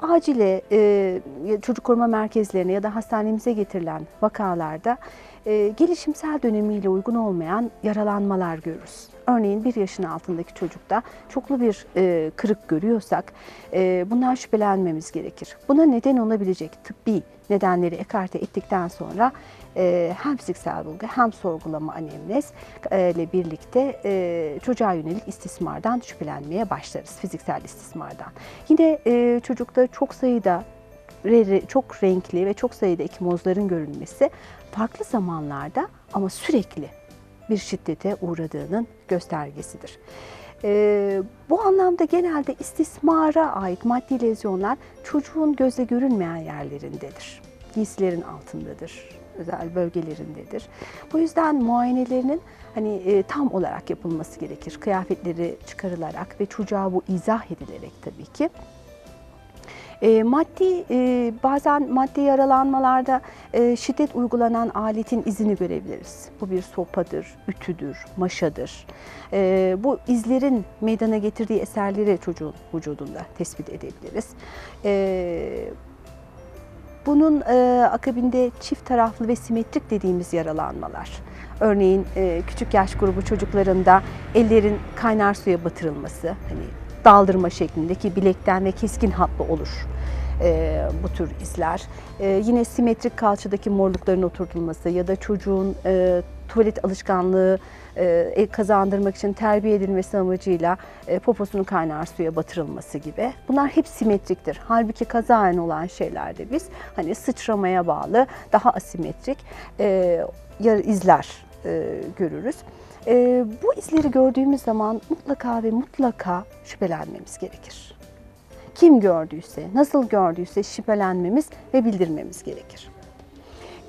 acile e, çocuk koruma merkezlerine ya da hastanemize getirilen vakalarda e, gelişimsel dönemiyle uygun olmayan yaralanmalar görürüz. Örneğin bir yaşın altındaki çocukta çoklu bir e, kırık görüyorsak e, bundan şüphelenmemiz gerekir. Buna neden olabilecek tıbbi nedenleri ekarte ettikten sonra e, hem fiziksel bulgu hem sorgulama anemnez e, ile birlikte e, çocuğa yönelik istismardan şüphelenmeye başlarız, fiziksel istismardan. Yine e, çocukta çok sayıda çok renkli ve çok sayıda ekimozların görülmesi farklı zamanlarda ama sürekli bir şiddete uğradığının göstergesidir. Ee, bu anlamda genelde istismara ait maddi lezyonlar çocuğun gözle görünmeyen yerlerindedir. Giysilerin altındadır, özel bölgelerindedir. Bu yüzden muayenelerinin hani e, tam olarak yapılması gerekir. Kıyafetleri çıkarılarak ve çocuğa bu izah edilerek tabii ki. E, maddi e, bazen maddi yaralanmalarda e, şiddet uygulanan aletin izini görebiliriz. Bu bir sopadır, ütüdür, maşadır. E, bu izlerin meydana getirdiği eserleri çocuğun vücudunda tespit edebiliriz. E, bunun e, akabinde çift taraflı ve simetrik dediğimiz yaralanmalar. Örneğin e, küçük yaş grubu çocuklarında ellerin kaynar suya batırılması, hani daldırma şeklindeki bilekten ve keskin hatlı olur e, bu tür izler. E, yine simetrik kalçadaki morlukların oturtulması ya da çocuğun e, tuvalet alışkanlığı e, kazandırmak için terbiye edilmesi amacıyla e, poposunun kaynar suya batırılması gibi. Bunlar hep simetriktir. Halbuki kazaen olan şeylerde biz hani sıçramaya bağlı daha asimetrik e, izler e, görürüz. E, bu izleri gördüğümüz zaman mutlaka ve mutlaka şüphelenmemiz gerekir. Kim gördüyse, nasıl gördüyse şüphelenmemiz ve bildirmemiz gerekir.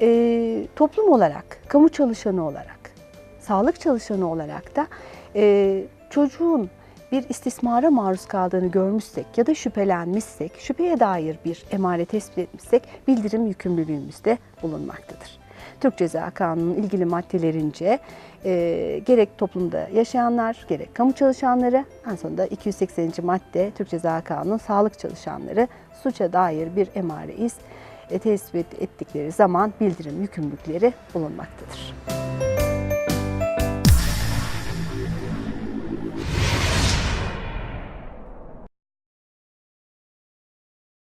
E, toplum olarak, kamu çalışanı olarak, sağlık çalışanı olarak da e, çocuğun bir istismara maruz kaldığını görmüşsek ya da şüphelenmişsek, şüpheye dair bir emare tespit etmişsek bildirim yükümlülüğümüzde bulunmaktadır. Türk Ceza Kanunu'nun ilgili maddelerince e, gerek toplumda yaşayanlar, gerek kamu çalışanları, en sonunda 280. madde Türk Ceza Kanunu sağlık çalışanları suça dair bir emare iz e, tespit ettikleri zaman bildirim yükümlülükleri bulunmaktadır.